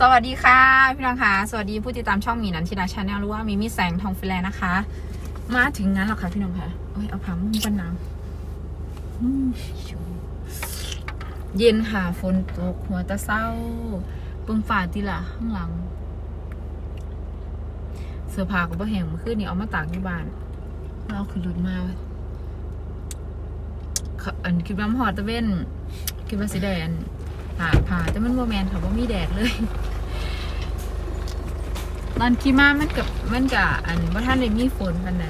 สวัสดีค่ะ พี่น้องค่ะ สวัสดีผู้ติดตามช่องมีนันทิดาชาแนลรือว่ามีมิแสงทองฟิแลนนะคะ มาถึงงั้นหรอคะพี่น้องค่ะโอ้ยเอาผ้ามุ้งกันนาวอืมเย็นค่ะฝนตกหัวตะเศร้าเปิงฝ่าติละข้างหลัง เสื้อผ้าก็บ่แห้งเมื่อคืนนี้เอามาตากที่บ้านเราขึ้นรถมาอันคิดว่าหอตะเว้นคิดว่าสิได้อัน ผ่าผ่าแต่มันโมแมนค่ะว่ามีแดดเลย ตอนขี่มามันกับมันกับอันว่าท่านได้มีฝนปันใด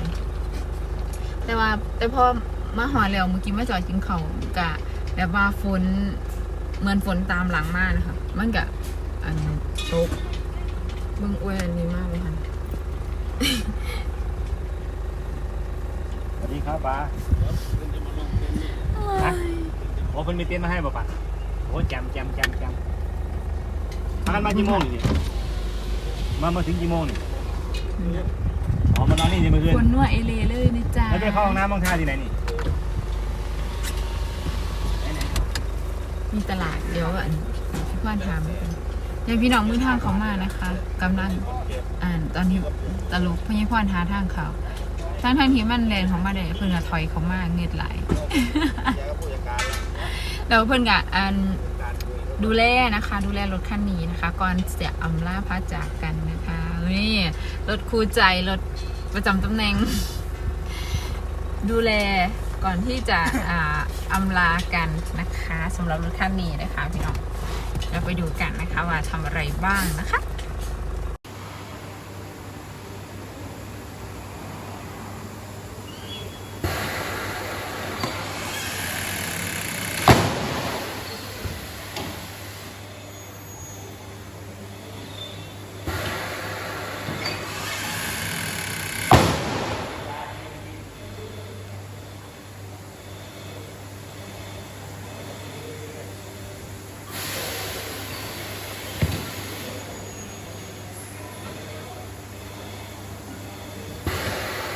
แต่ว่าแต่พอมาหอแล้วเมื่อกี้มาจอดกินเขาวกะแบบว่าฝนเหมือนฝนตามหลังมากนะคะ มันกะอันตกเบิ่งอวยอันนี้มากเลยค่ะสวัสดีครับป้าฮะโอ้เพิ่นมีเต็นท์มาให้ป่ะป้า โอ้แจมแจมแจมแจมมากันมากี่โมงนี่มามาถึงกี่โมงนี่อ๋อมานอนนี่นี่เมื่อคืนคนนัวเอเลเลยนะจ๊ะแล้วไปเข้าห้องน้ำบ้างท่าที่ไหนนี่ไหนมีตลาดเดี๋ยวอันพี่พ่อนถามยายพี่น้องมือทางเขามานะคะกำลังอ่านตอนที่ตลกพญพรหาทางเขาทางทางที่มันแลนของมาได้เพิ่นก็ถอยเขามาเงือดไหลาย แล้วเพื่อนก็อันดูแลนะคะ ดูแลรถคันนี้นะคะ ก่อนจะอำลาพระจากกันนะคะนี่รถคู่ใจรถประจำตำแหน่ง ดูแลก่อนที่จะอ่าอำลากันนะคะสำหรับรถคันนี้นะคะพี่น้องเราไปดูกันนะคะว่าทำอะไรบ้างนะคะ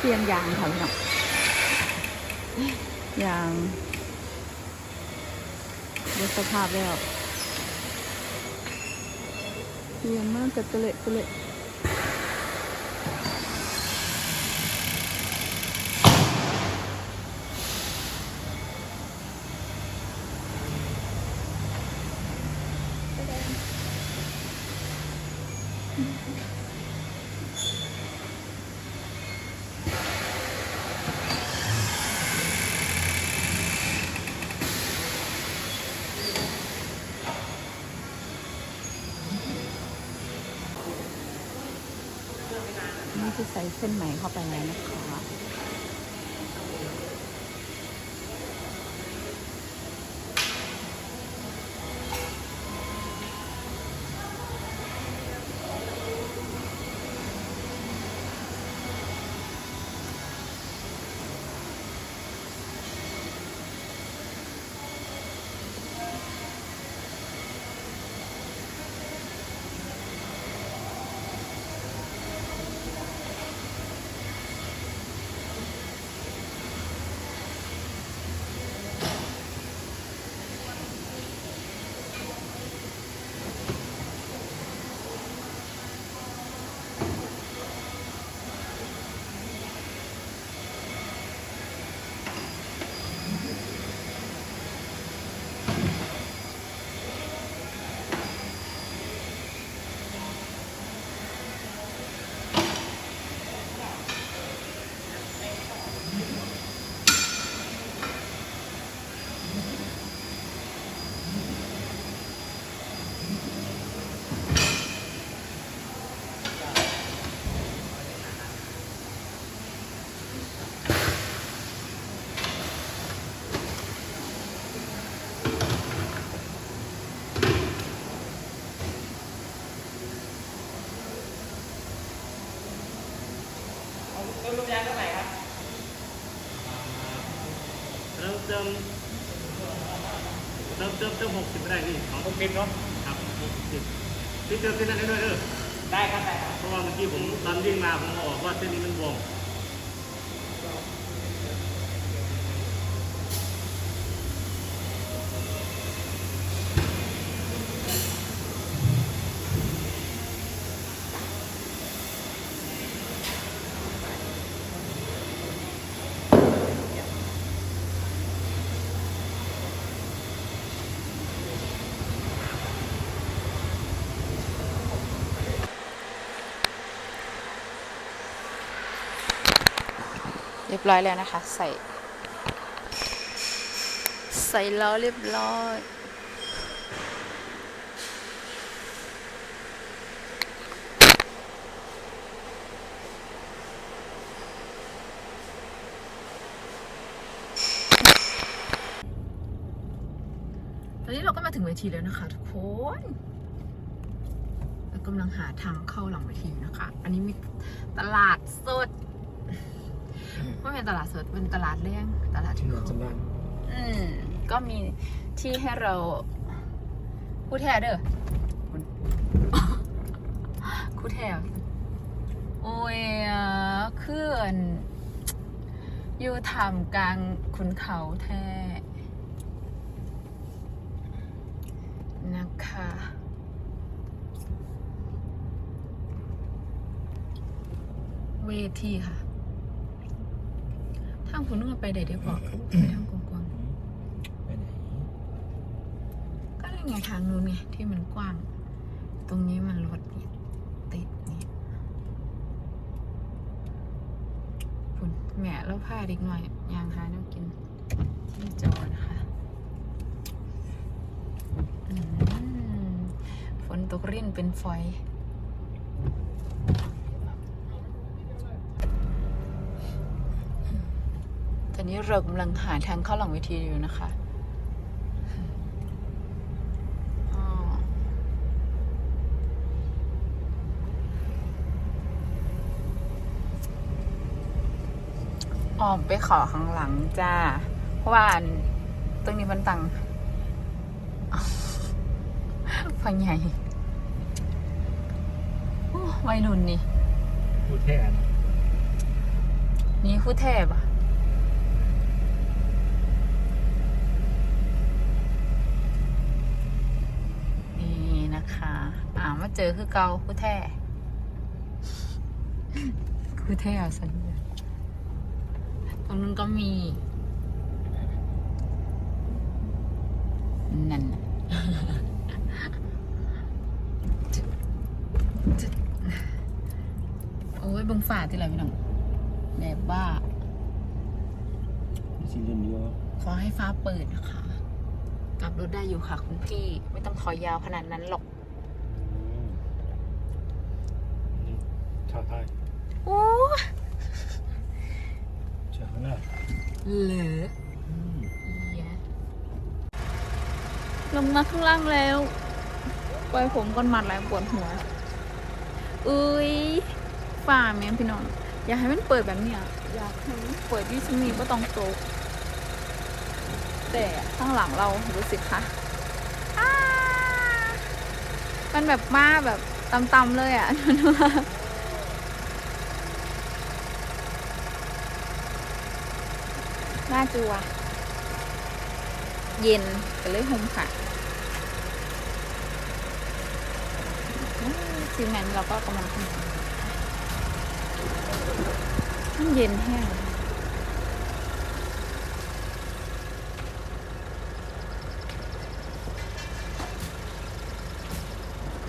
เปลี่ยนยางค่ะพี่น้องยางดูสภาพแล้วเปลี่ยนมากกับตะเละตะ นี่จะใส่เส้นไหมเข้าไปแล้วนะคะ เติมเติมเติมเติมเติมหกสิบได้นี่ของหกสิบเนาะครับหกสิบพี่เติมเส้นนั้นได้ด้วยเด้อได้ครับได้ครับเพราะว่าเมื่อกี้ผมตอนวิ่งมาผมบอกว่าเส้นนี้มันบวม ยบร้อยแล้วนะคะ ใส่ ใส่ล้อเรียบร้อยตอนนี้เราก็มาถึงเวทีแล้วนะคะทุกคนเรากำลังหาทางเข้าหลังเวทีนะคะ อันนี้มีตลาดสด ไม่เป็นตลาดสดเป็นตลาดเลี้ยงตลาดที่เขาอืมก็มีที่ให้เราพูดแท้เด้อคูแท้โอ้ยอะเขื่อนอยู่ทำกลางขุนเขาแท้นะคะเวทีค่ะทางคุณนุ่งไปได้ได้บอกไปทางกว้างๆไปไหนก็เลยไงทางนู้นไงที่มันกว้าง ตรงนี้มันรถเนี่ยติดเนี่ยคุณแหม่แล้วผ้าเด็กหน่อยยางหาน้ำกินที่จอนะคะอืมฝนตกริ่นเป็นฝอย อนนี้เรากำลังหาทางเข้าหลังเวทีอยู่นะคะอ๋อออมไปขอข้างหลังจ้า เพราะว่าอันตรงนี้มันตังพังใหญ่โอ้วัยรุ่นนี่พูดแท้นะนี่คู่แทบอะ นี่นะคะ อ่ามา เจอคือเกาคู่แท้คู่แท้อะสันเลยตรงนู้นก็มีนั่นน่ะจึ๊ดจึ๊ดโอ้ยเบึงฝ่าที่ไรพี่น้องแบบว่ามีสิเล่นเยอะขอให้ฟ้าเปิดนะคะ กลับรถได้อยู่ค่ะคุณพี่ ไม่ต้องขอยาวขนาดนั้นหรอก นี่ชาวไทย โอ้ เชื่อไหมล่ะ เหลือเอียลงมาข้างล่างแล้ว ปล่อยผมก้นหมัดแล้วปวดหัว อุ้ยฝ่าแม่พี่น้อง อยากให้มันเปิดแบบเนี้ยอยากให้มันเปิดที่สมีก็ต้องโตกแต่ข้างหลังเรารู้สึกค่ะมันแบบมาแบบตำๆเลยอะ น่าจัว เย็นก็เลยห่มค่ะซีแมนเราก็กำลังทำมันเย็นแห้ง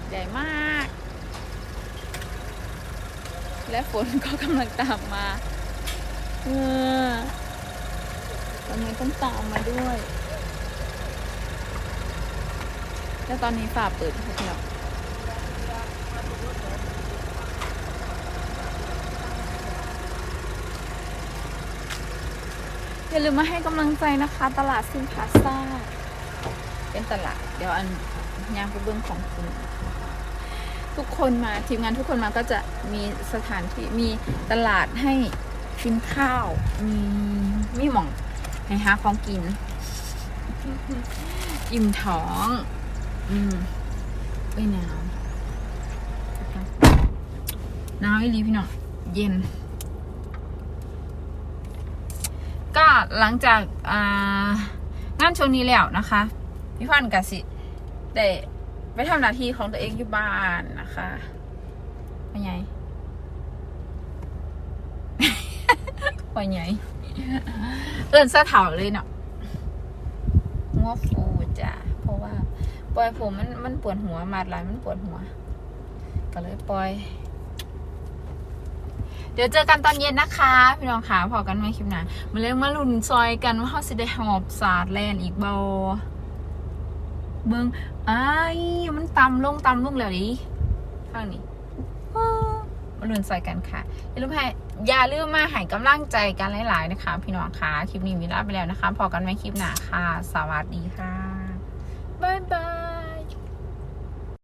ใหญ่มาก และฝนก็กำลังตามมา เออ ทำไมต้องตามมาด้วย แล้วตอนนี้ฝ่าเปิดค่ะพี่น้องอย่าลืมมาให้กำลังใจนะคะ ตลาดซินพาซ่า เป็นตลาด เดี๋ยวอันยางไปเบื้องของคุณทุกคนมาทีมงานทุกคนมาก็จะมีสถานที่มีตลาดให้กินข้าว มีมีหม่อง ห้หาของกิน อิ่มท้อง อืมเอ้ยหนาวหนาวอีหลีพี่น้องเย็น ก็หลังจากงานช่วงนี้แล้วนะคะ พี่พันธ์กสิได้ไปทำหน้าที่ของตัวเองอยู่บ้านนะคะเป็นไง เป็นไงเอินสะเถาเลยเนาะงัวฟูจ้ะเพราะว่า ปล่อยผมมันมันปวดหัวมาดหลายมันปวดหัว ก็เลยปล่อย เดี๋ยวเจอกันตอนเย็นนะคะ พี่น้องค่ะพอกันไหมคลิปหน้ามาเล่นมาลุนซอยกันว่าเขาสิได้หอบสาดแลนอีกบอเบิ้งอ้ายมันตำลงตำลงแล้วดิข้างนี้มาลุนซอยกันค่ะอย่าลืมให้ อย่าลืมมาให้กำลังใจกันหลายๆนะคะ พี่น้องค่ะคลิปนี้มีลาไปแล้วนะคะ พอกันไหมคลิปหน้าค่ะ สวัสดีค่ะ บ๊ายบาย